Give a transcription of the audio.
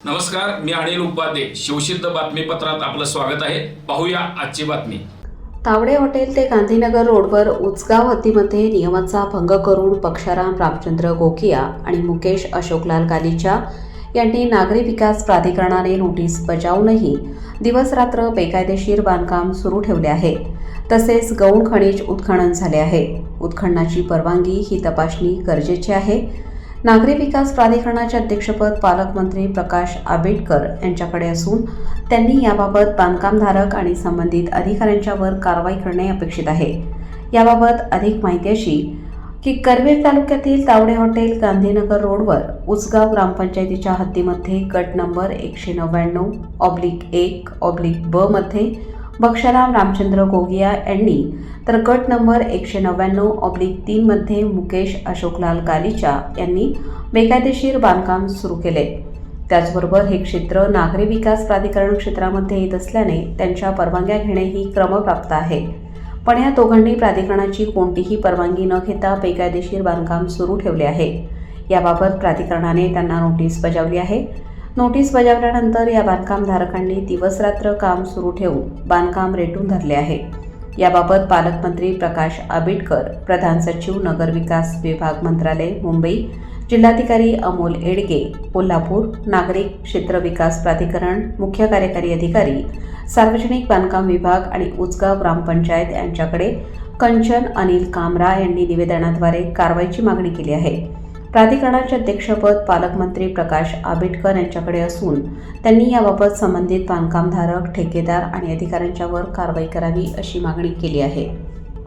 नमस्कार मी अनिल उपाध्ये. शिवसिद्ध बातमीपत्रात आपलं स्वागत आहे. पाहूया आजची बातमी. तावडे हॉटेल ते गांधीनगर रोडवर उचगाव हद्दीमध्ये नियमाचा भंग करून पक्षाराम रामचंद्र गोकिया आणि मुकेश अशोकलाल कालीच्या यांनी नागरी विकास प्राधिकरणाने नोटीस बजावूनही दिवसरात्र बेकायदेशीर बांधकाम सुरू ठेवले आहे. तसेच गौण खनिज उत्खनन झाले आहे. उत्खननाची परवानगी ही तपासणी गरजेची आहे. नागरी विकास प्राधिकरणाचे अध्यक्षपद पालकमंत्री प्रकाश आंबेडकर यांच्याकडे असून त्यांनी याबाबत बांधकामधारक आणि संबंधित अधिकाऱ्यांच्यावर कारवाई करणे अपेक्षित आहे. याबाबत अधिक माहिती अशी की करवीर तालुक्यातील तावडे हॉटेल गांधीनगर रोडवर उसगाव ग्रामपंचायतीच्या हद्दीमध्ये गट नंबर एकशे नव्याण्णव ऑब्लिक एक ऑब्लिक ब मध्ये बक्षराम रामचंद्र गोगिया यांनी तर गट नंबर एकशे नव्याण्णव ऑब्लिक तीनमध्ये मुकेश अशोकलाल गालिचा यांनी बेकायदेशीर बांधकाम सुरू केले. त्याचबरोबर हे क्षेत्र नागरी विकास प्राधिकरण क्षेत्रामध्ये येत असल्याने त्यांच्या परवानग्या घेणे ही क्रमप्राप्त आहे. पण या दोघांनी प्राधिकरणाची कोणतीही परवानगी न घेता बेकायदेशीर बांधकाम सुरू ठेवले आहे. याबाबत प्राधिकरणाने त्यांना नोटीस बजावली आहे. नोटीस बजावल्यानंतर या बांधकामधारकांनी दिवसरात्र काम सुरू ठेवून बांधकाम रेटून धरले आहे. याबाबत पालकमंत्री प्रकाश आंबेडकर प्रधान सचिव नगर विकास विभाग मंत्रालय मुंबई जिल्हाधिकारी अमोल एडगे कोल्हापूर नागरिक क्षेत्र विकास प्राधिकरण मुख्य कार्यकारी अधिकारी सार्वजनिक बांधकाम विभाग आणि उचगाव ग्रामपंचायत यांच्याकडे कंचन अनिल कामरा यांनी निवेदनाद्वारे कारवाईची मागणी केली आहे. प्राधिकरणाचे अध्यक्षपद पालकमंत्री प्रकाश आंबेडकर यांच्याकडे असून त्यांनी याबाबत संबंधित बांधकामधारक ठेकेदार आणि अधिकाऱ्यांच्यावर कारवाई करावी अशी मागणी केली आहे.